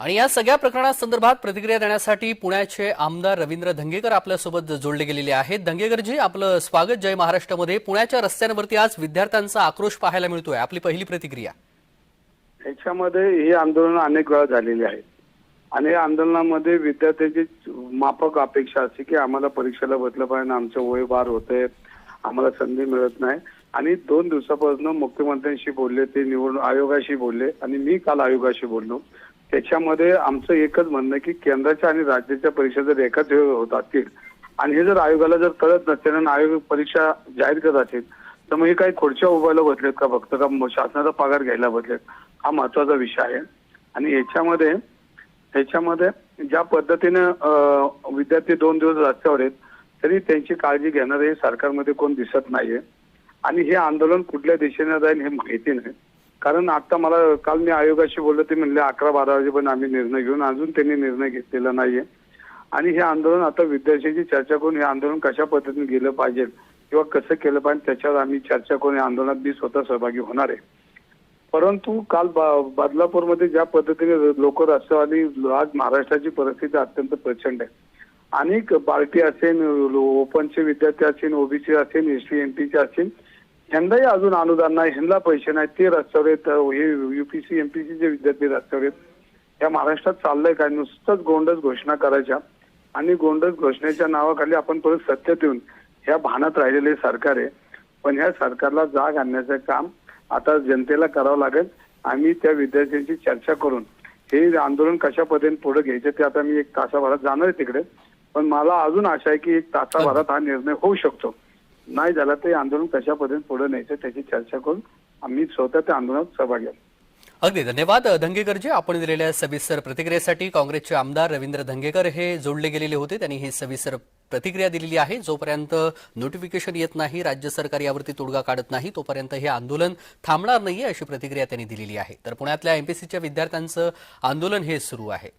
आणि या सगळ्या प्रकरणासंदर्भात प्रतिक्रिया देण्यासाठी पुण्याचे आमदार रवींद्र धंगेकर आपल्यासोबत जोडले गेलेले आहेत. धंगेकरजी आपलं स्वागत जय महाराष्ट्रामध्ये. पुण्याच्या रस्त्यांवरती आज विद्यार्थ्यांचा आक्रोश पाहायला मिळतोय. आपली पहिली प्रतिक्रिया. याच्यामध्ये ही आंदोलन अनेक वेळा झालेली आहेत. आणि या आंदोलनामध्ये विद्यार्थ्यांची माफक अपेक्षा असते की आम्हाला परीक्षेला बसलं पाहिजे आमचं वय बार होते. आम्हाला संधी मिळत नाही. आणि दोन दिवसापासून मुख्यमंत्र्यांशी बोलले ते निवडणूक आयोगाशी बोलले. आणि मी काल आयोगाशी बोललो. त्याच्यामध्ये आमचं एकच म्हणणं आहे की केंद्राच्या आणि राज्याच्या परीक्षा जर एकाच वेळ होत असतील आणि हे जर आयोगाला जर कळत नसेल आणि आयोग परीक्षा जाहीर करत असेल तर मग हे काही खुर्च्या उभायला बसलेत का फक्त? का शासनाचा पगार घ्यायला बसलेत? हा महत्त्वाचा विषय आहे. आणि याच्यामध्ये ह्याच्यामध्ये ज्या पद्धतीनं विद्यार्थी दोन दिवस रस्त्यावर आहेत तरी त्यांची काळजी घेणारे सरकारमध्ये कोण दिसत नाहीये. आणि हे आंदोलन कुठल्या दिशेने जाईल हे माहिती नाही. कारण आता मला काल मी आयोगाशी बोललो ते म्हणले अकरा बारा वाजेपर्यंत आम्ही निर्णय घेऊन अजून त्यांनी निर्णय घेतलेला नाहीये. आणि हे आंदोलन आता विद्यार्थ्यांची चर्चा करून हे आंदोलन कशा पद्धतीने गेलं पाहिजे किंवा कसं केलं पाहिजे त्याच्यावर आम्ही चर्चा करून या आंदोलनात मी स्वतः सहभागी होणार आहे. परंतु काल बा- बदलापूरमध्ये ज्या पद्धतीने लोक राष्ट्रवादी आज महाराष्ट्राची परिस्थिती अत्यंत प्रचंड आहे. अनेक बार्टी असेल ओपनचे विद्यार्थी असेल ओबीसी असेल एस टी एन टीचे असेल यंदाही अजून अनुदान नाही. ह्यांना पैसे नाही ते रस्त्यावर आहेत हे युपीसी एमपीसी जे विद्यार्थी रस्त्यावर आहेत या महाराष्ट्रात चाललंय काय? नुसतंच गोंडस घोषणा करायच्या आणि गोंडस घोषणेच्या नावाखाली आपण परत सत्तेत येऊन ह्या भानात राहिलेले सरकार आहे. पण ह्या सरकारला जाग आणण्याचं काम आता जनतेला करावं लागेल. आम्ही त्या विद्यार्थ्यांची चर्चा करून हे आंदोलन कशा पद्धतीने पुढे घ्यायचं ते आता मी एक तासाभरात जाणार आहे तिकडे. पण मला अजून आशा आहे की एक तासाभरात हा निर्णय होऊ शकतो. नाही झाला तर आंदोलन कशा पद्धतीने पुढे न्यायचं त्याची चर्चा करून आम्ही स्वतः त्या आंदोलनात सहभागी आलो अगदी धन्यवाद धंगेकरजी आपण दिलेल्या सविस्तर प्रतिक्रियेसाठी काँग्रेसचे आमदार रवींद्र धंगेकर हे जोडले गेलेले होते. त्यांनी ही सविस्तर प्रतिक्रिया दिलेली आहे. जोपर्यंत नोटिफिकेशन येत नाही राज्य सरकार यावरती तोडगा काढत नाही तोपर्यंत हे आंदोलन थांबणार नाहीये अशी प्रतिक्रिया त्यांनी दिलेली आहे. तर पुण्यातल्या एमपीसीच्या विद्यार्थ्यांचं आंदोलन हे सुरू आहे.